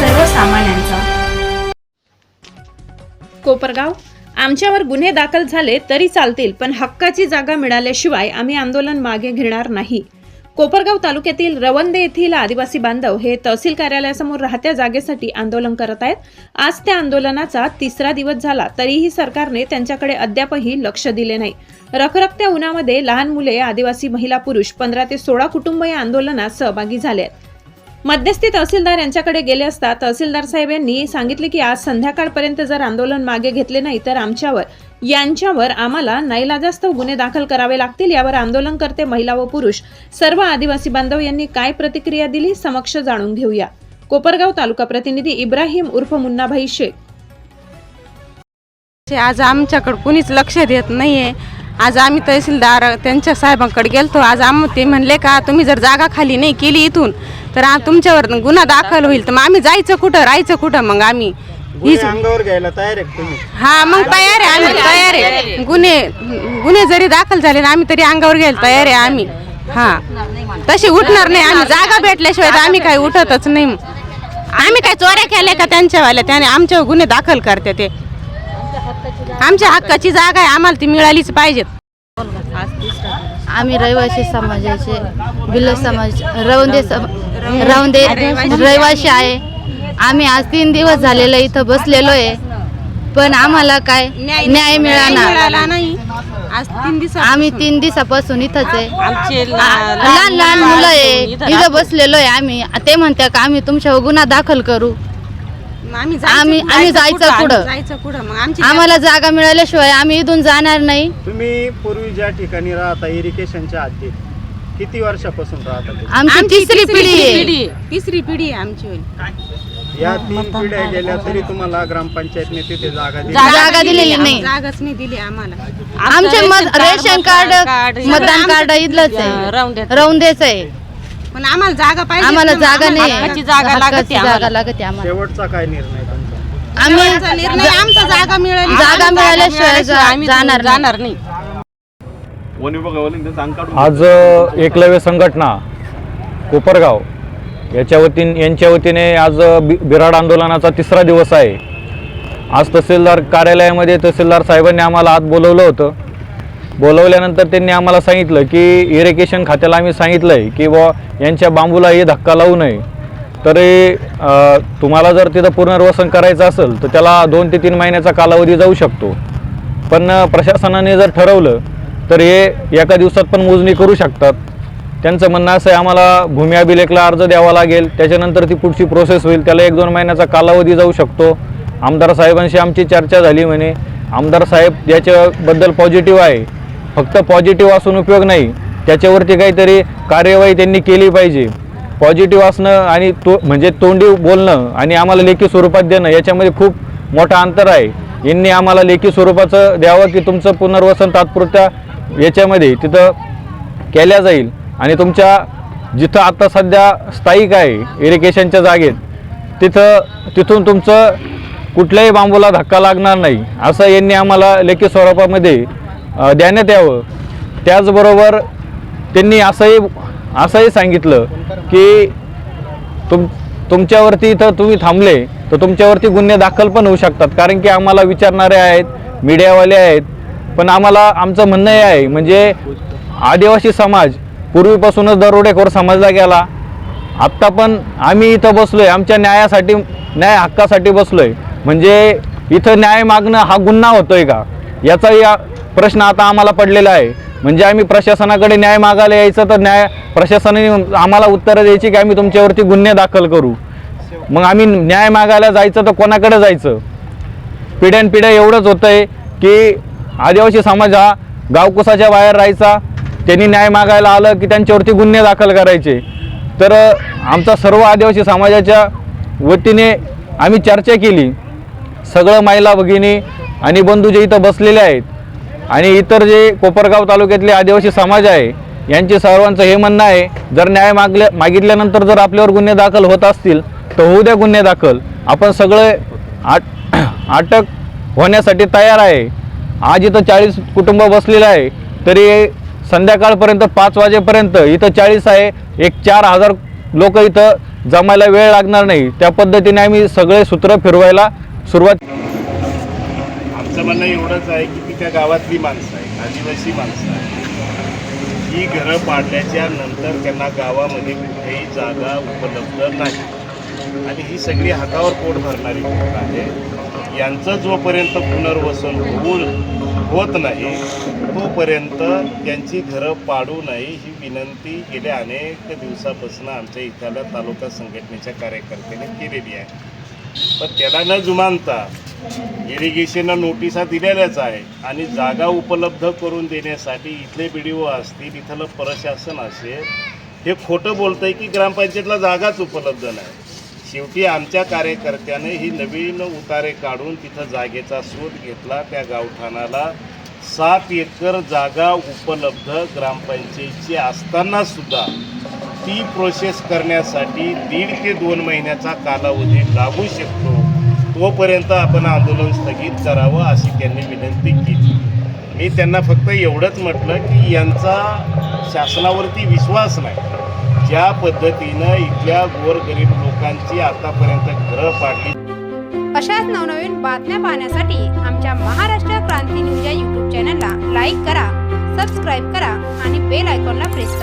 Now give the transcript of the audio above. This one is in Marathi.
सर्वसामान्यांचा. कोपरगाव आमच्यावर गुन्हे दाखल झाले तरी चालतील पण हक्काची जागा मिळाल्याशिवाय आम्ही आंदोलन मागे घेणार नाही. कोपरगाव तालुक्यातील रवंदे येथील आदिवासी बांधव हे तहसील कार्यालयासमोर राहत्या जागेसाठी आंदोलन करत आहेत. आज त्या आंदोलनाचा तिसरा दिवस झाला तरीही सरकारने त्यांच्याकडे अद्यापही लक्ष दिले नाही. रखरखत्या उन्हामध्ये लहान मुले आदिवासी महिला पुरुष पंधरा ते सोळा कुटुंब या आंदोलनात सहभागी झाले आहेत. मध्यस्थी तहसीलदार यांच्याकडे गेले असता तहसीलदार साहेब यांनी सांगितले की आज संध्याकाळपर्यंत जर आंदोलन मागे घेतले नाही तर आमच्यावर यांच्यावर आम्हाला नाईलाजास्तव गुन्हे दाखल करावे लागतील यावर आंदोलनकर्ते महिला व पुरुष सर्व आदिवासी बांधव यांनी काय प्रतिक्रिया दिली समक्ष जाणून घेऊया. कोपरगाव तालुका प्रतिनिधी इब्राहिम उर्फ मुन्नाभाई शेख. आज आमच्याकडं कुणीच लक्ष देत नाहीये. आज आम्ही तहसीलदार त्यांच्या साहेबांकडे गेलतो. आज आम ते म्हणले का तुम्ही जर जागा खाली नाही केली इथून तर आ- तुमच्यावर गुन्हा दाखल होईल. तर मग आम्ही जायचं कुठं? राहायचं कुठं मग आम्ही? गुन्हे अंगावर घ्यायला तयार आहे का तुम्ही? हा मग तयार आहे. आम्ही तयार आहे. गुन्हे गुन्हे जरी दाखल झाले ना आम्ही तरी अंगावर घ्यायला तयार आहे आम्ही. हा. तशी उठणार नाही आम्ही. जागा भेटल्याशिवाय तर आम्ही काही उठतच नाही. आम्ही काय चोऱ्या केल्या का त्यांच्यावाल्या? त्याने आमच्यावर गुन्हे दाखल करते ते. आमच्या हक्काची जागा आहे आम्हाला ती मिळालीच पाहिजेत. आम्ही रहिवासी समाजाचे भिल्ल समाज रवंदे सम रवंदे रहिवासी आहे. आम्ही आज तीन दिवस झालेलं इथं बसलेलो आहे पण आम्हाला काय न्याय मिळाला नाही. आज तीन दिवस आम्ही तीन दिवसापासून इथंच आहे. लहान लहान मुलं आहे. इथं बसलेलो आहे आम्ही. ते म्हणत्या का आम्ही तुमच्यावर गुन्हा दाखल करू. आम्ही आम्ही- आम्ही जायचं कुठं? जायचं कुठं? मग आमची आम्हाला जागा मिळाल्याशिवाय आम्ही इथून जाणार नाही. तुम्ही पूर्वी ज्या ठिकाणी राहता इरिगेशनच्या हद्दीत किती वर्षापासून राहता? आमची तिसरी पिढी आहे. तिसरी पिढी आहे आमची या तीन पिढ्या गेल्या तरी तुम्हाला ग्रामपंचायतने तिथे जागा दिली. जागा दिलेली नाही. जागाच नाही दिली आम्हाला. आमचे मत रेशन कार्ड मतदान कार्ड इथलंच आहे. रौंदेच आहे पण आम्हाला जागा पाहिजे आम्हाला ना, जागा आम्हाला नाही. हक्काची जागा लागते हक्काची आम्हाला. जागा लागते आम्हाला. शेवटचा काय निर्णय तुमचा? आम्ही आमचा निर्णय आमचा जागा मिळाली. जागा आम्ही मिळाल्याशिवाय जा- आम्ही जाणार नाही. जाणार नाही. आज एकलव्य संघटना कोपरगाव याच्या वतीन यांच्या वतीने आज बि बिराड आंदोलनाचा तिसरा दिवस आहे. आज तहसीलदार कार्यालयामध्ये तहसीलदार साहेबांनी आम्हाला आत बोलवलं होतं. बोलवल्यानंतर त्यांनी आम्हाला सांगितलं की इरिगेशन खात्याला आम्ही सांगितलं आहे की बुवा यांच्या बांबूलाही धक्का लावू नये. तरी तुम्हाला जर तिथं पुनर्वसन करायचं असेल तर त्याला दोन ते तीन महिन्याचा कालावधी जाऊ शकतो. पण प्रशासनाने जर ठरवलं तर हे एका दिवसात पण मोजणी करू शकतात. त्यांचं म्हणणं असं आहे आम्हाला भूमी अभिलेखला अर्ज द्यावा लागेल. त्याच्यानंतर ती पुढची प्रोसेस होईल. त्याला एक दोन महिन्याचा कालावधी जाऊ शकतो. आमदार साहेबांशी आमची चर्चा झाली म्हणे. आमदार साहेब याच्याबद्दल पॉझिटिव्ह आहे. फक्त पॉझिटिव्ह असून उपयोग नाही. त्याच्यावरती काहीतरी कार्यवाही त्यांनी केली पाहिजे. पॉझिटिव्ह असणं आणि तो म्हणजे तोंडी बोलणं आणि आम्हाला लेखी स्वरूपात देणं याच्यामध्ये खूप मोठं अंतर आहे. यांनी आम्हाला लेखी स्वरूपाचं द्यावं की तुमचं पुनर्वसन तात्पुरत्या याच्यामध्ये तिथं केल्या जाईल. आणि तुमच्या जिथं आता सध्या स्थायिक आहे इरिगेशनच्या जागेत तिथं तिथून तुमचं कुठल्याही बांबूला धक्का लागणार नाही. असं यांनी आम्हाला लेखी स्वरूपामध्ये देण्यात यावं. त्याचबरोबर त्यांनी असंही असंही सांगितलं की तुम तुमच्यावरती इथं तुम्ही थांबले तर तुमच्यावरती गुन्हे दाखल पण होऊ शकतात. कारण की आम्हाला विचारणारे आहेत मीडियावाले आहेत पण आम्हाला आमचं म्हणणं हे आहे म्हणजे आदिवासी समाज पूर्वीपासूनच दरोडेखोर समजला गेला. आत्ता पण आम्ही इथं बसलो आहे आमच्या न्यायासाठी न्याय हक्कासाठी बसलो आहे म्हणजे इथं न्याय मागणं हा गुन्हा होतो आहे का? याचाही प्रश्न आता आम्हाला पडलेला आहे. म्हणजे आम्ही प्रशासनाकडे न्याय मागायला यायचं तर न्याय प्रशासनाने आम्हाला उत्तरं द्यायची की आम्ही तुमच्यावरती गुन्हे दाखल करू. मग आम्ही न्याय मागायला जायचं तर कोणाकडे जायचं? पिढ्यानपिढ्या एवढंच होतं आहे की आदिवासी समाज हा गावकुसाच्या बाहेर राहायचा. त्यांनी न्याय मागायला आलं की त्यांच्यावरती गुन्हे दाखल करायचे. तर आमचा सर्व आदिवासी समाजाच्या वतीने आम्ही चर्चा केली. सगळं महिला भगिनी आणि बंधू जे इथं बसलेले आहेत आणि इतर जे कोपरगाव तालुक्यातले आदिवासी समाज आहे यांचे सर्वांचं हे म्हणणं आहे जर न्याय मागल्या मागितल्यानंतर जर आपल्यावर गुन्हे दाखल होत असतील तर होऊ द्या गुन्हे दाखल. आपण सगळे आट अटक होण्यासाठी तयार आहे. आज इथं चाळीस कुटुंब बसलेलं आहे तरी संध्याकाळपर्यंत पाच वाजेपर्यंत इथं चाळीस आहे एक चार हजार लोक इथं जमायला वेळ लागणार नाही. त्या पद्धतीने आम्ही सगळे सूत्र फिरवायला सुरुवात आमचं म्हणणं एवढंच आहे की त्या गावातली माणसं आहेत आदिवासी माणसं आहेत. ही घरं पाडल्याच्या नंतर त्यांना गावामध्ये कुठेही जागा उपलब्ध नाही. आणि ही सगळी हातावर पोट भरणारी लोक आहे. यांचं जोपर्यंत पुनर्वसन होऊ होत नाही तोपर्यंत त्यांची घरं पाडू नये ही विनंती गेल्या अनेक दिवसापासून आमच्या इथल्या तालुका संघटनेच्या कार्यकर्त्याने केलेली आहे. पण त्याला न जुमानता इरिगेशनला नोटिसा दिलेल्याच आहे आणि जागा उपलब्ध करून देण्यासाठी इथले बी डी ओ असतील इथलं प्रशासन असेल हे खोटं बोलतंय की ग्रामपंचायतला जागाच उपलब्ध नाही. शेवटी आमच्या कार्यकर्त्याने ही नवीन उतारे काढून तिथं जागेचा शोध घेतला. त्या गावठाणाला सात एकर जागा उपलब्ध ग्रामपंचायतची असताना सुद्धा ती प्रोसेस करण्यासाठी दीड ते दोन महिन्याचा कालावधी लागू शकतो. तोपर्यंत आपण आंदोलन स्थगित करावं अशी त्यांनी विनंती केली. मी त्यांना फक्त एवढंच म्हटलं की यांचा शासनावरती विश्वास नाही. ज्या पद्धतीनं इथल्या गोरगरीब लोकांची आतापर्यंत घरं पाडली. अशाच नवनवीन बातम्या पाहण्यासाठी आमच्या महाराष्ट्र क्रांती न्यूज या यूट्यूब चॅनलला लाईक करा सबस्क्राईब करा आणि बेल आयकॉनला प्रेस करा.